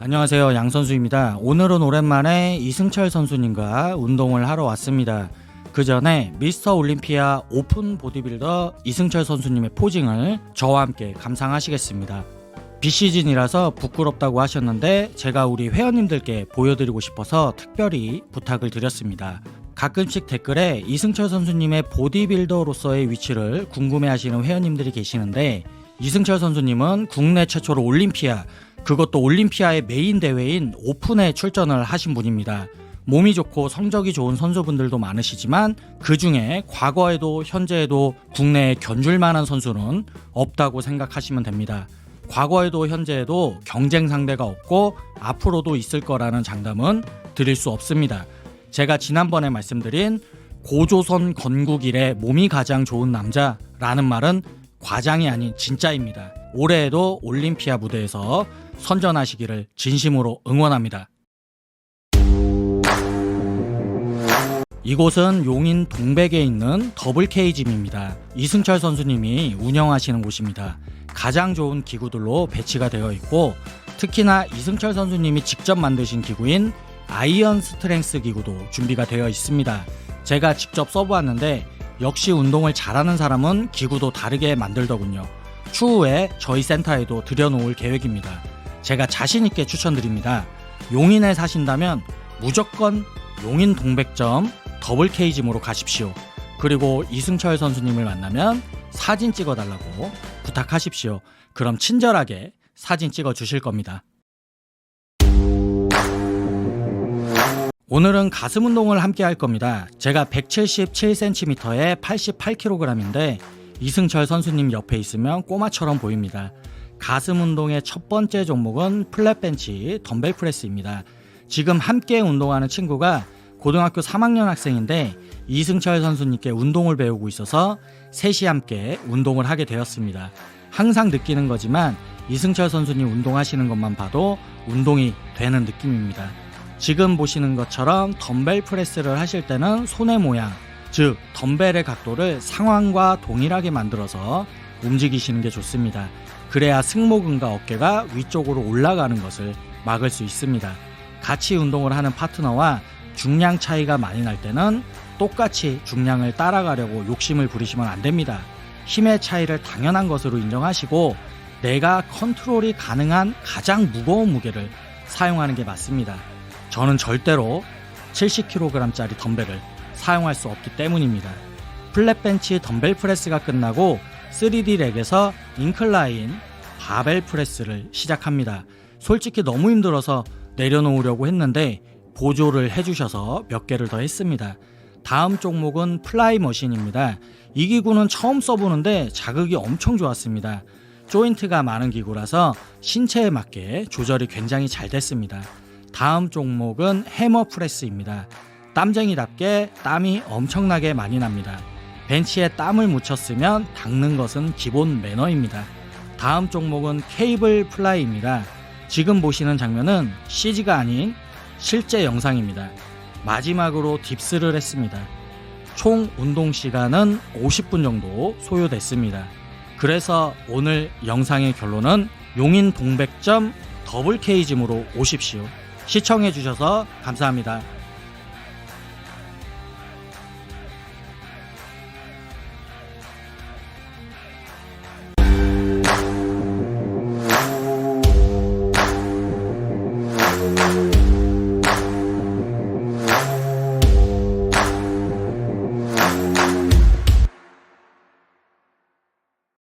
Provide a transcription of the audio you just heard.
안녕하세요. 양 선수입니다. 오늘은 오랜만에 이승철 선수님과 운동을 하러 왔습니다. 그 전에 미스터 올림피아 오픈 보디빌더 이승철 선수님의 포징을 저와 함께 감상하시겠습니다. 비시즌이라서 부끄럽다고 하셨는데 제가 우리 회원님들께 보여드리고 싶어서 특별히 부탁을 드렸습니다. 가끔씩 댓글에 이승철 선수님의 보디빌더로서의 위치를 궁금해하시는 회원님들이 계시는데 이승철 선수님은 국내 최초로 올림피아 그것도 올림피아의 메인 대회인 오픈에 출전을 하신 분입니다. 몸이 좋고 성적이 좋은 선수분들도 많으시지만 그 중에 과거에도 현재에도 국내에 견줄 만한 선수는 없다고 생각하시면 됩니다. 과거에도 현재에도 경쟁 상대가 없고 앞으로도 있을 거라는 장담은 드릴 수 없습니다. 제가 지난번에 말씀드린 고조선 건국 이래 몸이 가장 좋은 남자라는 말은 과장이 아닌 진짜입니다. 올해에도 올림피아 무대에서 선전하시기를 진심으로 응원합니다. 이곳은 용인 동백에 있는 더블 K짐입니다. 이승철 선수님이 운영하시는 곳입니다. 가장 좋은 기구들로 배치가 되어 있고 특히나 이승철 선수님이 직접 만드신 기구인 아이언 스트렝스 기구도 준비가 되어 있습니다. 제가 직접 써보았는데 역시 운동을 잘하는 사람은 기구도 다르게 만들더군요. 추후에 저희 센터에도 들여놓을 계획입니다. 제가 자신있게 추천드립니다. 용인에 사신다면 무조건 용인 동백점 더블 K짐으로 가십시오. 그리고 이승철 선수님을 만나면 사진 찍어달라고 부탁하십시오. 그럼 친절하게 사진 찍어 주실 겁니다. 오늘은 가슴 운동을 함께 할 겁니다. 제가 177cm에 88kg인데 이승철 선수님 옆에 있으면 꼬마처럼 보입니다. 가슴 운동의 첫 번째 종목은 플랫벤치 덤벨 프레스입니다. 지금 함께 운동하는 친구가 고등학교 3학년 학생인데 이승철 선수님께 운동을 배우고 있어서 셋이 함께 운동을 하게 되었습니다. 항상 느끼는 거지만 이승철 선수님 운동하시는 것만 봐도 운동이 되는 느낌입니다. 지금 보시는 것처럼 덤벨 프레스를 하실 때는 손의 모양, 즉 덤벨의 각도를 상완과 동일하게 만들어서 움직이시는 게 좋습니다. 그래야 승모근과 어깨가 위쪽으로 올라가는 것을 막을 수 있습니다. 같이 운동을 하는 파트너와 중량 차이가 많이 날 때는 똑같이 중량을 따라가려고 욕심을 부리시면 안 됩니다. 힘의 차이를 당연한 것으로 인정하시고 내가 컨트롤이 가능한 가장 무거운 무게를 사용하는 게 맞습니다. 저는 절대로 70kg짜리 덤벨을 사용할 수 없기 때문입니다. 플랫벤치 덤벨 프레스가 끝나고 3D 렉에서 인클라인 바벨 프레스를 시작합니다. 솔직히 너무 힘들어서 내려놓으려고 했는데 보조를 해주셔서 몇 개를 더 했습니다. 다음 종목은 플라이 머신입니다. 이 기구는 처음 써보는데 자극이 엄청 좋았습니다. 조인트가 많은 기구라서 신체에 맞게 조절이 굉장히 잘 됐습니다. 다음 종목은 해머 프레스입니다. 땀쟁이답게 땀이 엄청나게 많이 납니다. 벤치에 땀을 묻혔으면 닦는 것은 기본 매너입니다. 다음 종목은 케이블 플라이입니다. 지금 보시는 장면은 CG가 아닌 실제 영상입니다. 마지막으로 딥스를 했습니다. 총 운동 시간은 50분 정도 소요됐습니다. 그래서 오늘 영상의 결론은 용인 동백점 더블 K짐으로 오십시오. 시청해 주셔서 감사합니다.